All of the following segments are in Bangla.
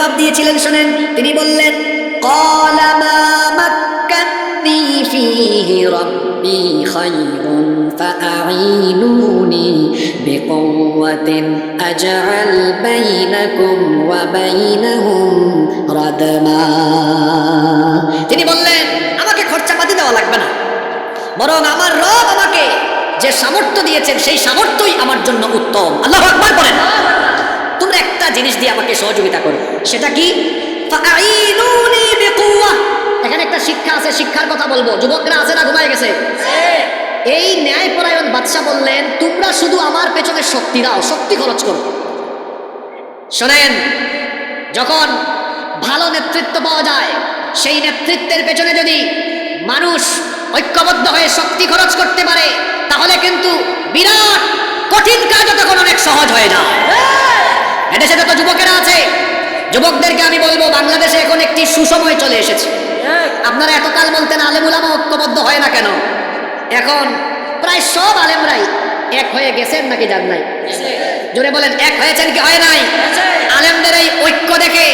জবাব দিয়েছিলেন, শোনেন। তিনি বললেন তিনি বললেন, আমাকে খরচাপাতি দেওয়া লাগবে না। বরং আমার রব আমাকে যে সামর্থ্য দিয়েছেন, সেই সামর্থ্যই আমার জন্য উত্তম। আল্লাহ আকবার বলেন। জিনিস দিয়ে আমাকে সহযোগিতা করো। সেটা কি? এখানে একটা শিক্ষা আছে, শিক্ষার কথা বলব। যুবকরা আছে না, ঘুমায় গেছে? এই ন্যায়পরায়ণ বাদশা বললেন, তোমরা শুধু আমার পেছনে শক্তি দাও, শক্তি খরচ করো। শোনেন, যখন ভালো নেতৃত্ব পাওয়া যায়, সেই নেতৃত্বের পেছনে যদি মানুষ ঐক্যবদ্ধ হয়ে শক্তি খরচ করতে পারে, তাহলে কিন্তু বিরাট কঠিন কাজও তখন অনেক সহজ হয়ে যায় এদেশে যত যুবকেরা আছে যুবকদেরকে আমি বলব বাংলাদেশে এখন একটি সুসময় চলে এসেছে। আপনারা এতকাল বলতেন আলেমুলামা ঐক্যবদ্ধ হয় না কেন? এখন প্রায় সব আলেমরাই এক হয়ে গেছেন নাকি যান নাই? জোরে বলেন এক হয়েছেন কি হয় নাই? আলেমদের এই ঐক্য দেখে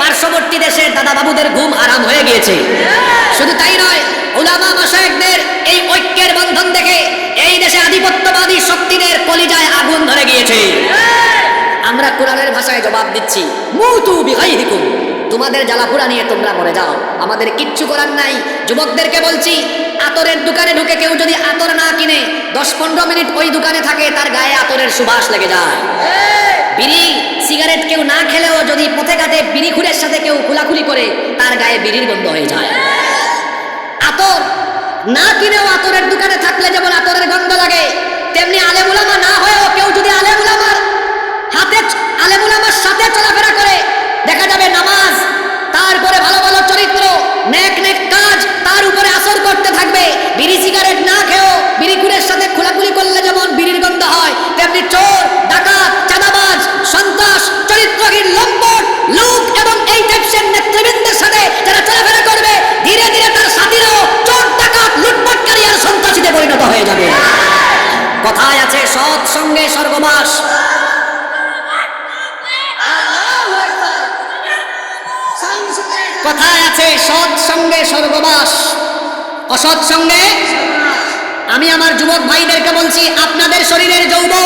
পার্শ্ববর্তী দেশের দাদা বাবুদের ঘুম আরাম হয়ে গিয়েছে। শুধু তাই নয় উলামা মাসায়েকদের এই ঐক্যের বন্ধন দেখে এই দেশে আধিপত্যবাদী শক্তিদের জবাব দিচ্ছি। মুতু বিগাইরিকুম। তোমাদের জ্বালাপুরা নিয়ে তোমরা মরে যাও। আমাদের কিচ্ছু করার নাই। যুবকদেরকে বলছি, আতরের দোকানে ঢুকে কেউ যদি আতর না কিনে দশ পনেরো মিনিট ওই দোকানে থাকে, তার গায়ে আতরের সুবাস লেগে যায়। বিড়ি, সিগারেট কেউ না খেলেও যদি পথে ঘাটে বিড়ি খুরের সাথে কেউ খোলাখুলি করে, তার গায়ে বিড়ির গন্ধ হয়ে যায়। আতর, না কিনেও আতরের দোকানে থাকলে যেমন আতরের কথায় আছে সৎ সঙ্গে স্বর্গবাস। কথায় আছে সৎ সঙ্গে স্বর্গবাস। অসৎ সঙ্গে? আমি আমার যুবক ভাইদেরকে বলছি, আপনাদের শরীরের যৌবন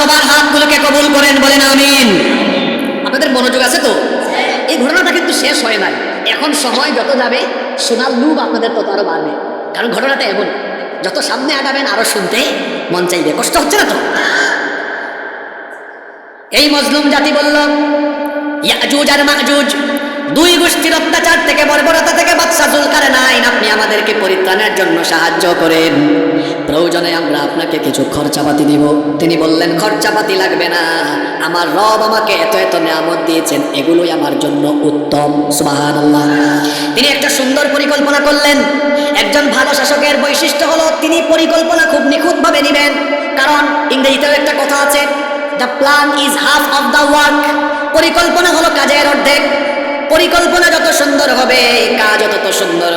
সবার হাতগুলোকে কবুল করেন, বলেন আমিন। আপনাদের মনোযোগ আছে তো? এই ঘটনাটা কিন্তু শেষ হয় নাই। এখন সময় যত যাবে, সোনার লুব আপনাদের তত আরও বাড়বে। কারণ ঘটনাটা এমন, যত সামনে আগাবেন, আরও শুনতে মন চাইবে। কষ্ট হচ্ছে না তো? এই মজলুম জাতি বলল, ইয়াজুজ আর মাজুজ, দুই গোষ্ঠীর অত্যাচার থেকে, বর্বরতা থেকে বাদশা জুলকার নাইন আপনি আমাদেরকে পরিত্রাণের জন্য সাহায্য করেন। প্রয়োজনে আমরা আপনাকে কিছু খরচাপাতি দিব। তিনি বললেন, খরচাপাতি লাগবে না। আমার রব আমাকে এত এত নিয়ামত দিয়েছেন, এগুলোই আমার জন্য উত্তম। সুবাহান তিনি একটা সুন্দর পরিকল্পনা করলেন। একজন ভালো শাসকের বৈশিষ্ট্য হলো, তিনি পরিকল্পনা খুব নিখুঁতভাবে নেবেন। কারণ ইংরেজিতেও একটা কথা আছে the plan is half of the work পরিকল্পনা হলো কাজের অর্ধেক। পরিকল্পনা যত সুন্দর হবে কাজ তত সুন্দর